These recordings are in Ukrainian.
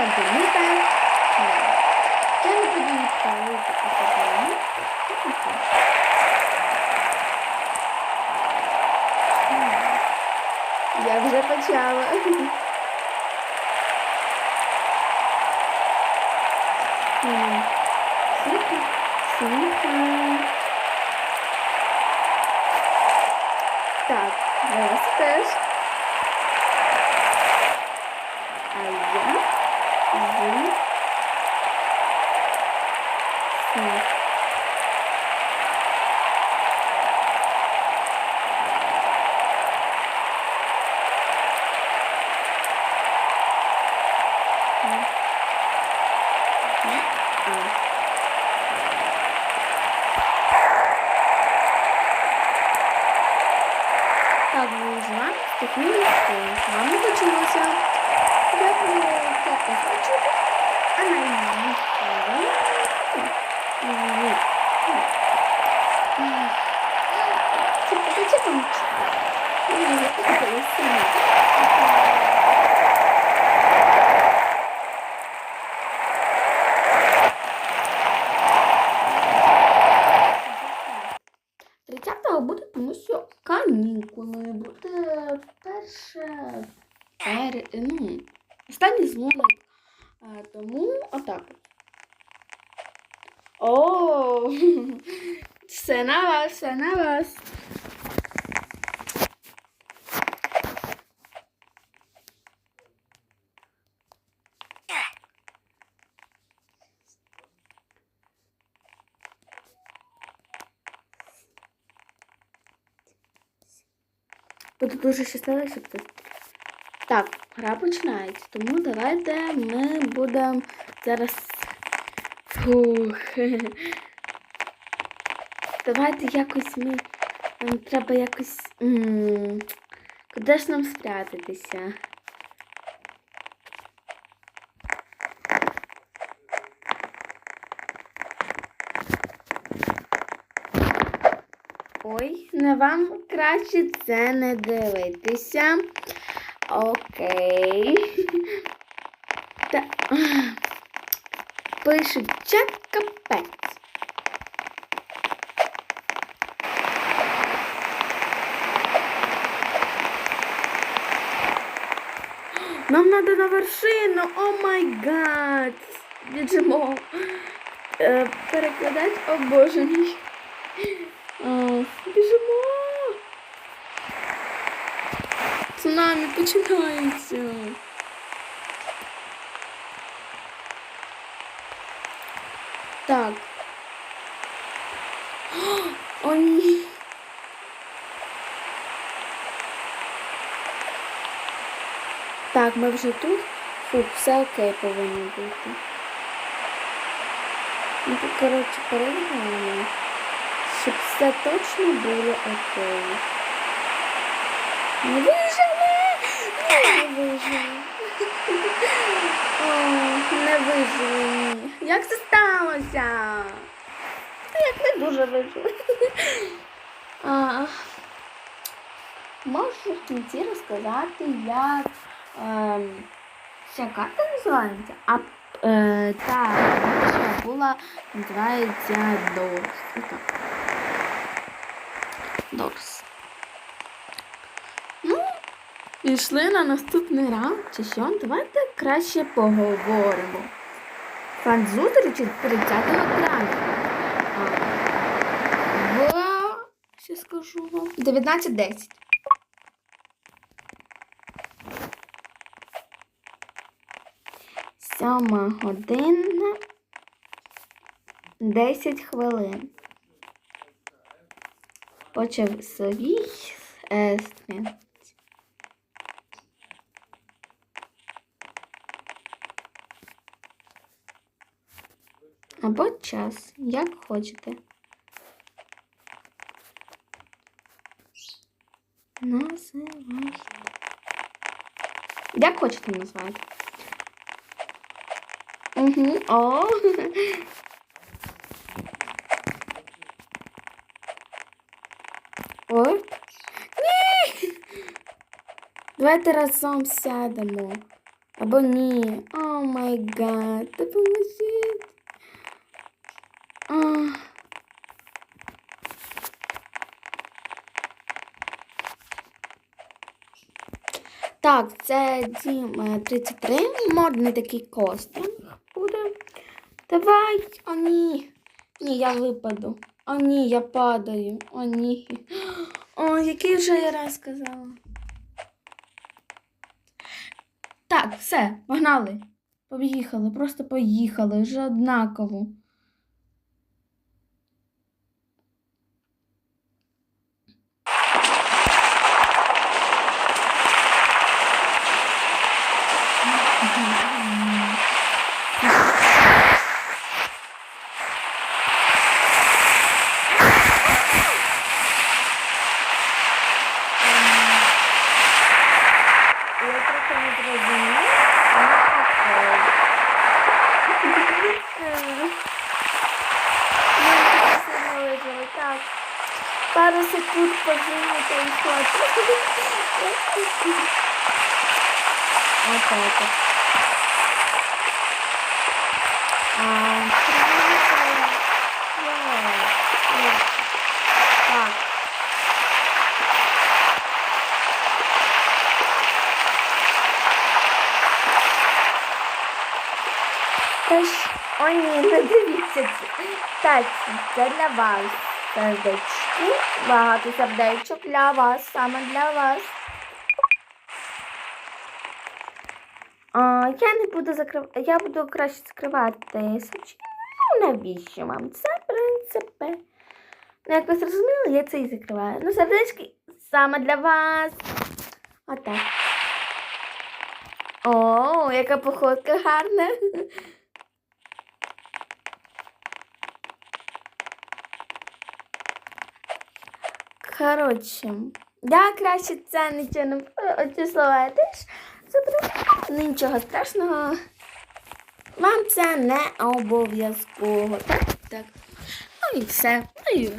так дивіться. Я не буду академію. Я вже почала. Так, вас теж. А я з Снег. М. М. А. Так, ми з вами стихнули з вами почалося. Я думаю, це озвучити. А на її Типа, зачем Тридцятого ну, останній дзвоник. А, тому отак. от. О, все на вас, все на вас. Буду дуже щаслива, щоб це. Так, гра починається. Тому давайте ми будемо зараз. Фух. Давайте якось ми. Нам треба якось. м, Куди ж нам спрятатися? Ой, на вам краще це не дивитися. Окей. Та... Пишуть чат капець. Нам треба на вершину. О май гад. Біжимо. Е, перекладати, о боже мій. О, біжимо. Цунамі починається. Так. О, ні. Так, ми вже тут. Фу, все окей повинно бути. Ну, коротше, перевіряємо, щоб все точно було окей. Не вижили! Не вижили. О, не вижили. Як це сталося? Як не дуже вижили. Можу в кінці розказати, як ем, ця карта називається, а е, та перша була називається Дорс. Дорс. Ну, пішли на наступний раунд, чи що? Давайте краще поговоримо. Фан зустрічі 30-го травня. В... Ще скажу вам. 19.10. Сьома година 10 хвилин. Почав свій естрін. Або час, як хочете. Називайте. Як хочете назвати. Угу. О. О. Ні. Давайте разом сядемо. Або ні. О май гад, допоможіть. Так, це Дім е, 33, модний такий костюм буде. Давай, о ні. Ні, я випаду. О ні, я падаю. О ні. О, який вже я раз сказала. Так, все, погнали. Поїхали, просто поїхали, вже однаково. Я трохи не зрозуміла, але окей. Так. Пару секунд подумати і хватить. Отак. от. А. Так. Тож, о. Так, для вас. Сердечки. Багато сердечок для вас, саме для вас. А, я не буду закривати, я буду краще закривати сочі. Ну, навіщо вам? Це в принципі. Ну, як ви зрозуміли, я це і закриваю. Ну, сердечки саме для вас. Отак. О, яка походка гарна. Коротше, я краще це нічого не оці слова я теж заберу. Нічого страшного. Вам це не обов'язково. Так, так. Ну і все. Ну і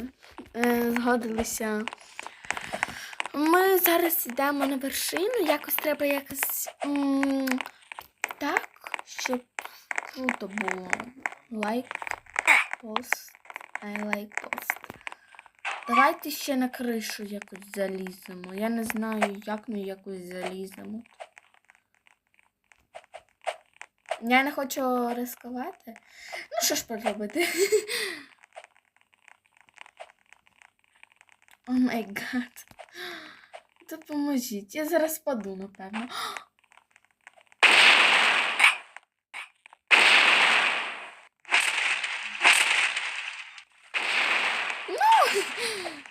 е, згодилися. Ми зараз йдемо на вершину. Якось треба якось так, щоб круто було. Лайк, пост, I like пост. Давайте ще на кришу якось заліземо. Я не знаю, як ми якось заліземо. Я не хочу ризикувати. Ну, що ж поробити? О май гад. Допоможіть. Я зараз паду, напевно.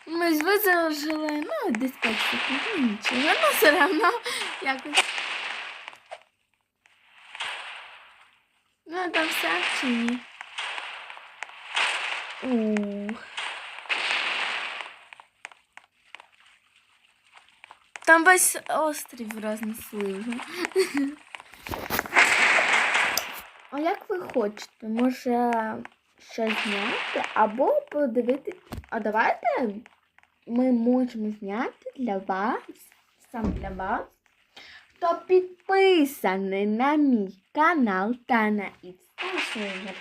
Ми ж вижили, ну, десь 5 секунд, ну нічого, ну все одно якось. Ну, там все чи ні? Ух. Там весь острів рознесли вже. А як ви хочете? Може щось зняти або подивитися. А давайте ми можемо зняти для вас, сам для вас, хто підписаний на мій канал та на інстаграм.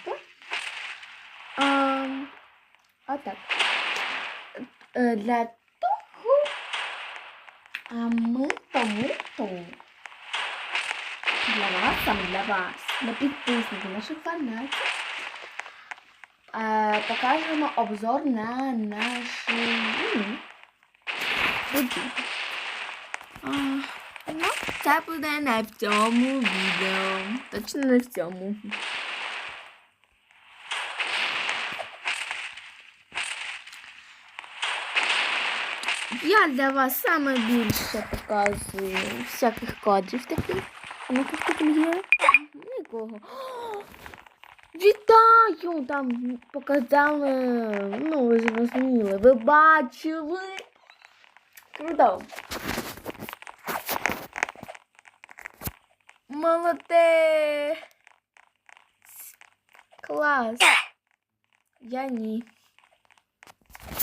Отак. Е, Для того, а ми тому тому. Для вас, саме для вас, для підписників наших фанатів. Е, покажемо обзор на будівлю. А, Ну, це буде не в цьому відео. Точно не в цьому. Я для вас саме більше показую всяких кадрів таких. А ну там є? Нікого. Вітаю! Там показали, ну ви зрозуміли, ви бачили. Круто. Молодець. Клас. Я ні.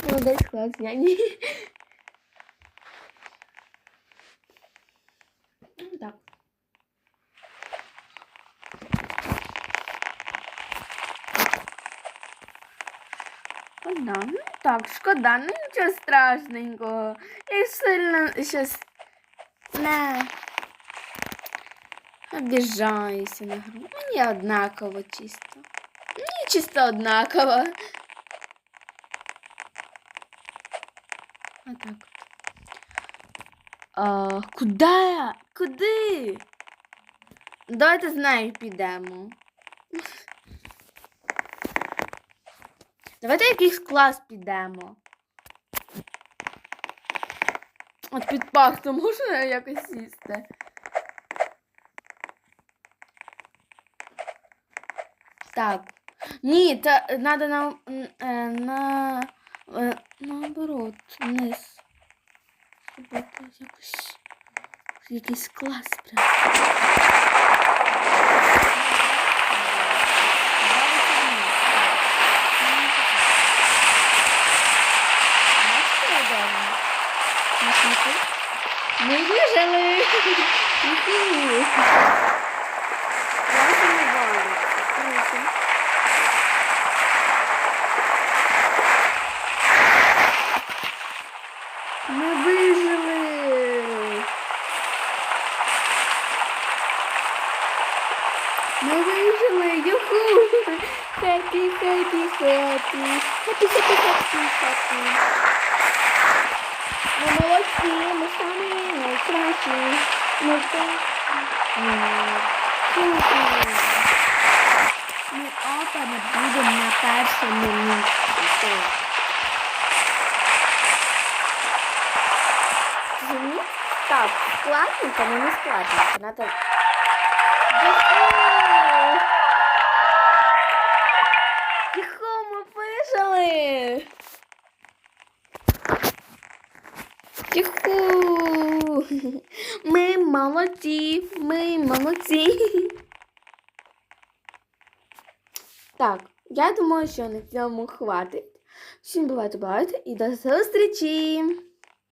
Молодець клас, я ні. Ну, Так. Шкода. Ну так, шкода, ну нічого страшненького. Я сильно щось не обіжаюся на гру. Мені однаково чисто. Мені чисто однаково. Отак. А, куди? Куди? Давайте з нею підемо. Давайте якийсь клас підемо. От під пахтом можна якось сісти? Так. Ні, та треба на, м, е, на, е, наоборот, вниз. Якось якийсь клас прям. Ми вижили! Юху! Я не бачу. Круто. Ми вижили! Ми вижили! Юху! Хеппі, хеппі, хеппі! Хеппі, хеппі, хеппі, хеппі! Ми молодці, ми самі найкращі. Ми не будемо на першому місці. Так, складненько, але не складненько. Надо... Юху! Юху, ми вижили! Юху! Ми молодці, ми молодці. Так, я думаю, що на цьому хватить. Всім бувайте, бувайте і до зустрічі!